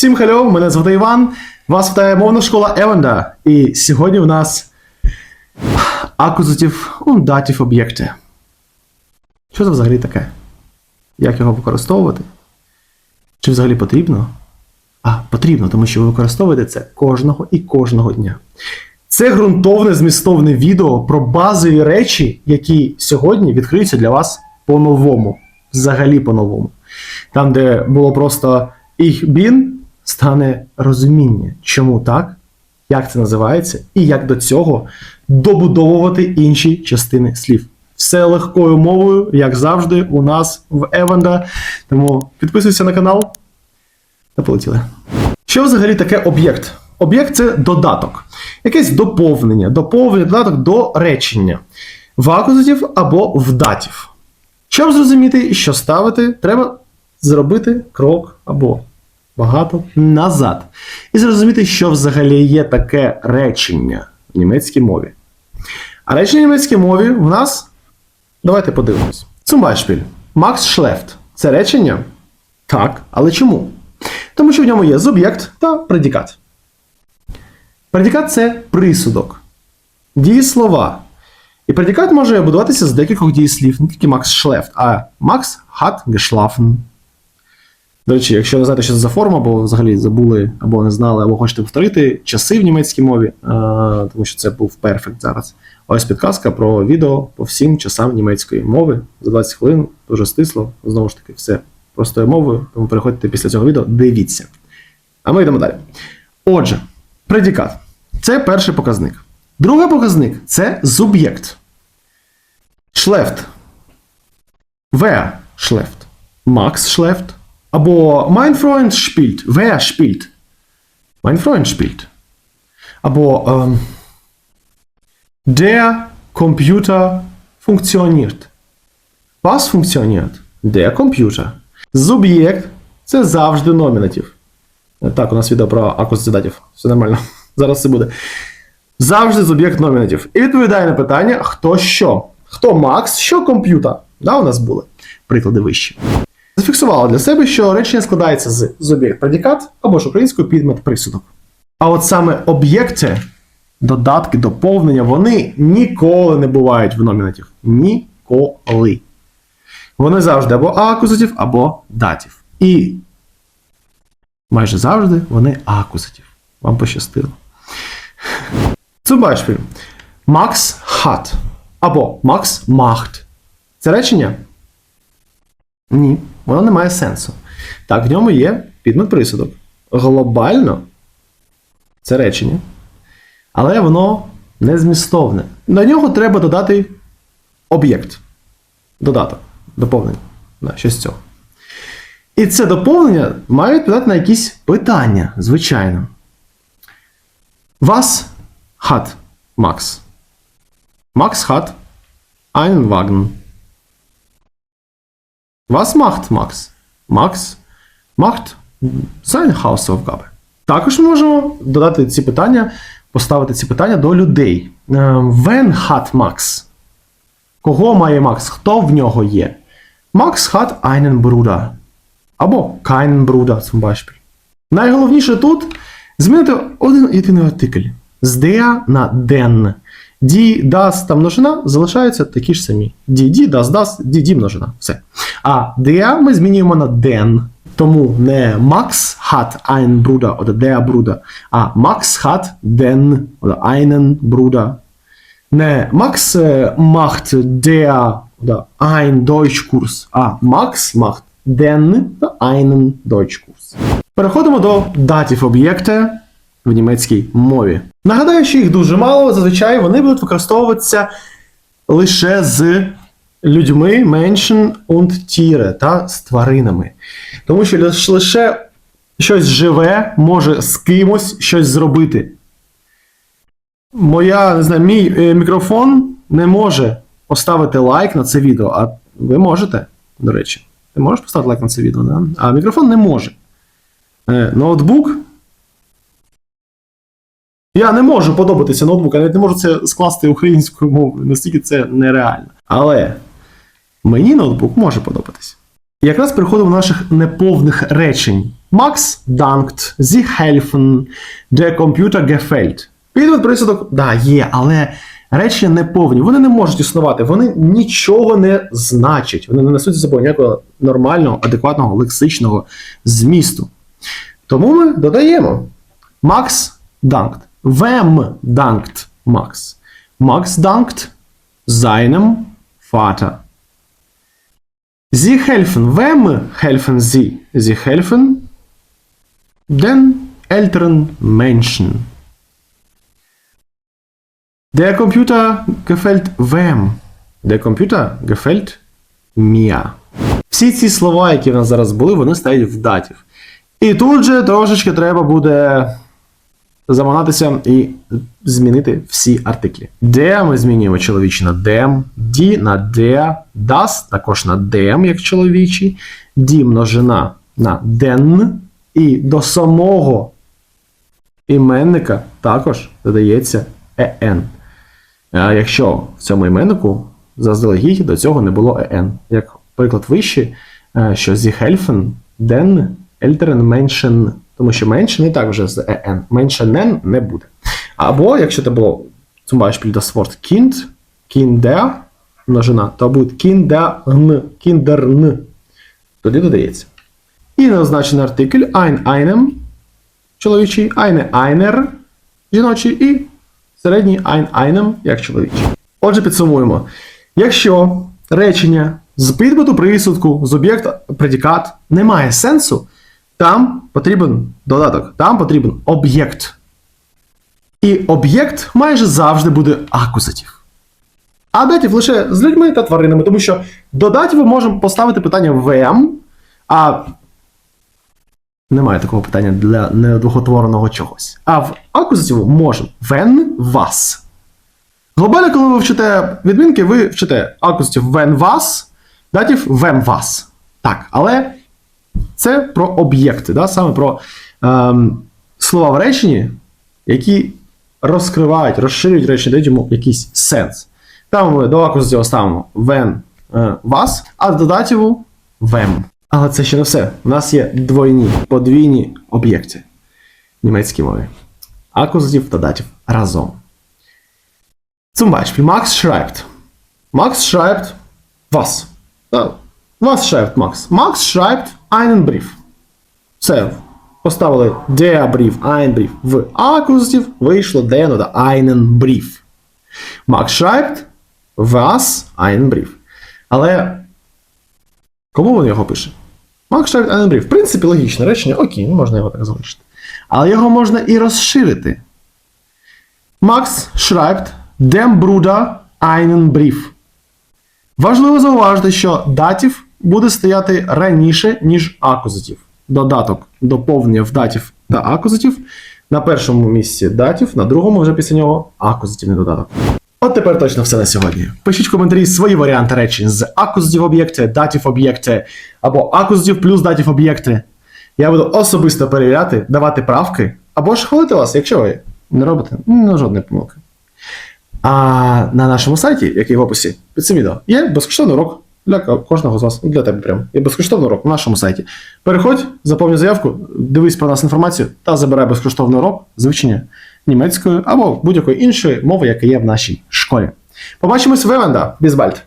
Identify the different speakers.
Speaker 1: Всім хальо, мене звати Іван. Вас вітає мовна школа Евенда. І сьогодні в нас акузатив ундатів об'єкти. Що це взагалі таке? Як його використовувати? Чи взагалі потрібно? А, потрібно, тому що ви використовуєте це кожного і кожного дня. Це ґрунтовне змістовне відео про базові речі, які сьогодні відкриються для вас по-новому. Взагалі по-новому. Там, де було просто «Ich bin», стане розуміння, чому так, як це називається, і як до цього добудовувати інші частини слів. Все легкою мовою, як завжди, у нас в Еванда. Тому підписуйся на канал та полетіли. Що взагалі таке об'єкт? Об'єкт це додаток, якесь доповнення, доповнення, додаток до речення, в акузатив або в датів. Щоб зрозуміти, що ставити, треба зробити крок або багато назад. І зрозуміти, що взагалі є таке речення в німецькій мові. А речення в німецькій мові в нас. Давайте подивимось. Zum. Max schläft. Це речення? Так, але чому? Тому що в ньому є суб'єкт та предикат. Предикат це присудок. Дієслова. І предикат може будуватися з декількох дієслів, не тільки Max schläft, а Max hat geschlafen. До речі, якщо ви знаєте, що це за форма, або взагалі забули, або не знали, або хочете повторити часи в німецькій мові, е, тому що це був перфект зараз. Ось підказка про відео по всім часам німецької мови за 20 хвилин, дуже стисло, знову ж таки, все простою мовою, тому переходьте після цього відео, дивіться. А ми йдемо далі. Отже, предикат це перший показник. Другий показник це суб'єкт. Шлефт. Wer schläft? Max schläft. Або Mein Freund spielt. Wer spielt? Mein Freund spielt. Або ähm, Der Computer funktioniert. Was funktioniert? Der Computer. Суб'єкт це завжди номінатив. Так, у нас відео про акузативів. Все нормально. Зараз все буде. Завжди суб'єкт номінатив. І відповідає на питання, хто що. Хто Макс, що комп'ютер. Да, у нас були приклади вищі. Зафіксували для себе, що речення складається з суб'єкт предикат або ж українською підмет присудок. А от саме об'єкти, додатки, доповнення, вони ніколи не бувають в номінатів. Ніколи. Вони завжди або акузатив, або датів. І майже завжди вони акузатив. Вам пощастило. Beispiel. Max hat або Max macht. Це речення? Ні, воно не має сенсу. Так, в ньому є підмет присудок. Глобально це речення. Але воно не змістовне. До нього треба додати об'єкт. Додаток. Доповнення. Да, щось цього. І це доповнення має відповідати на якісь питання, звичайно. Was hat Max? Max hat einen Wagen. Was macht Max? Max macht seine Hausaufgabe. Також ми можемо додати ці питання, поставити ці питання до людей. Е, When hat Max? Кого має Макс? Хто в нього є? Max hat einen Bruder. Або keinen Bruder, zum Beispiel. Найголовніше тут змінити один єдиний артикль. З der на den. Die, das та множина залишаються такі ж самі. Die, das, die множина. Все. А der ми змінюємо на den. Тому не Max hat einen Bruder oder der Bruder, а Max hat den oder einen Bruder. Не Max äh, macht ein Deutschkurs, а Max macht den oder einen Deutschkurs. Переходимо до датів об'єкта в німецькій мові. Нагадаю, що їх дуже мало, зазвичай вони будуть використовуватися лише з людьми, Menschen und Tiere, та з тваринами. Тому що лише щось живе може з кимось щось зробити. Моя, не знаю, мій е, мікрофон не може поставити лайк на це відео, а ви можете, до речі. Ти можеш поставити лайк на це відео, да? а мікрофон не може. Е, ноутбук. Я не можу подобатися ноутбук, я навіть не можу це скласти українською мовою, настільки це нереально. Але мені ноутбук може подобатись. Якраз переходимо до наших неповних речень. Max dankt, sie helfen, der Computer gefällt. Підвід присудок, да, є, але речення не повні. Вони не можуть існувати, вони нічого не значать. Вони не несуть за собою ніякого нормального, адекватного лексичного змісту. Тому ми додаємо Max dankt. Wem dankt Max? Max dankt seinem Vater. Sie helfen. Wem helfen Sie? Sie helfen den älteren Menschen. Der Computer gefällt wem? Der Computer gefällt mir. Всі ці слова, які в нас зараз були, вони стають в датів. І тут же трошечки треба буде заманатися і змінити всі артиклі. Де ми змінюємо чоловічі на дем, ді на де, дас також на дем, як чоловічий, ді множина на ден, і до самого іменника також додається ен. А якщо в цьому іменнику заздалегідь до цього не було ен. Як приклад вище, е, що зі хельфен, ден, ельтерен, меншен, тому що меншен і так вже з ен. Меншенен не буде. Або якщо це було zum Beispiel das Wort Kind, Kinder, множина, то буде Kindern, Kindern. Тоді додається. І неозначений артикль ein, einem, чоловічий, eine, einer, жіночий, і середній ein, einem, як чоловічий. Отже, підсумуємо. Якщо речення з підбиту присудку, з об'єкта предикат не має сенсу, там потрібен додаток, там потрібен об'єкт. І об'єкт майже завжди буде акузатив. А датів лише з людьми та тваринами, тому що до датів ми можемо поставити питання вем, а немає такого питання для недвохотвореного чогось. А в акузативу можемо вен вас. Глобально, коли ви вчите відмінки, ви вчите акузатив вен вас, датів вем вас. Так, але це про об'єкти, да? саме про ем, слова в реченні, які розкривають, розширюють речення, дають йому якийсь сенс. Там ми до акузативу ставимо when е, вас, а до дативу вем. Але це ще не все. У нас є двойні, подвійні об'єкти в німецькій мові. Акузатив та датив разом. Zum Beispiel Max schreibt. Max schreibt was? Да. Was schreibt Max? Max schreibt einen Brief. Все. Поставили der Brief, ein Brief. В акузатив вийшло der oder einen Brief. Max schreibt was einen Brief. Але кому він його пише? Max schreibt einen Brief. В принципі, логічне речення, окей, ну можна його так залишити. Але його можна і розширити. Max schreibt dem Bruder einen Brief. Важливо зауважити, що датів буде стояти раніше, ніж акузатив. Додаток доповнення в датів та акузатив. На першому місці датів, на другому вже після нього акузативний додаток. От тепер точно все на сьогодні. Пишіть в коментарі свої варіанти речень з акузатив об'єкти, датів об'єкти або акузатив плюс датів об'єкти. Я буду особисто перевіряти, давати правки або ж хвалити вас, якщо ви не робите ну, жодної помилки. А на нашому сайті, який в описі під цим відео, є безкоштовний урок для кожного з вас, і для тебе прямо. Є безкоштовний урок на нашому сайті. Переходь, заповнюй заявку, дивись про нас інформацію та забирай безкоштовний урок з вивчення німецької або будь-якої іншої мови, яка є в нашій школі. Побачимось в Евенда. Бізбальт!